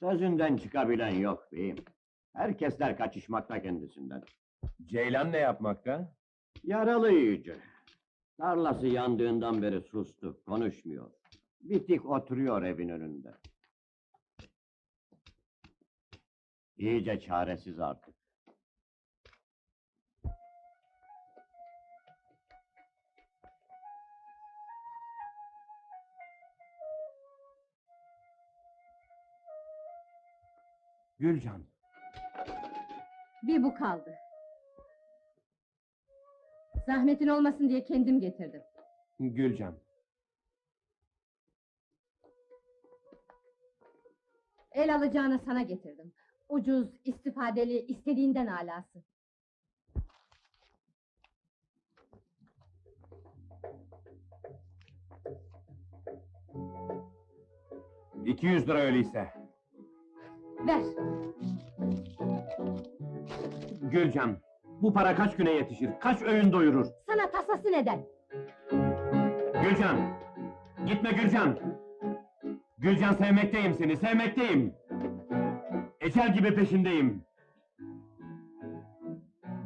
Sözünden çıkabilen yok beyim. Herkesler kaçışmakta kendisinden. Ceylan ne yapmakta? Yaralı iyice. Tarlası yandığından beri sustu, konuşmuyor. Bitik oturuyor evin önünde. İyice çaresiz artık. Gülcan. Bir bu kaldı. Zahmetin olmasın diye kendim getirdim. Gülcan. El alacağını sana getirdim. Ucuz, istifadeli, istediğinden alası. İki yüz lira öyleyse. Ver. Gülcan. Bu para kaç güne yetişir? Kaç öğün doyurur? Sana tasası neden? Gülcan. Gitme Gülcan. Gülcan sevmekteyim seni, sevmekteyim. Ecel gibi peşindeyim.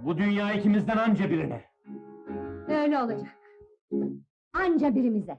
Bu dünya ikimizden anca birine. Öyle olacak. Anca birimize.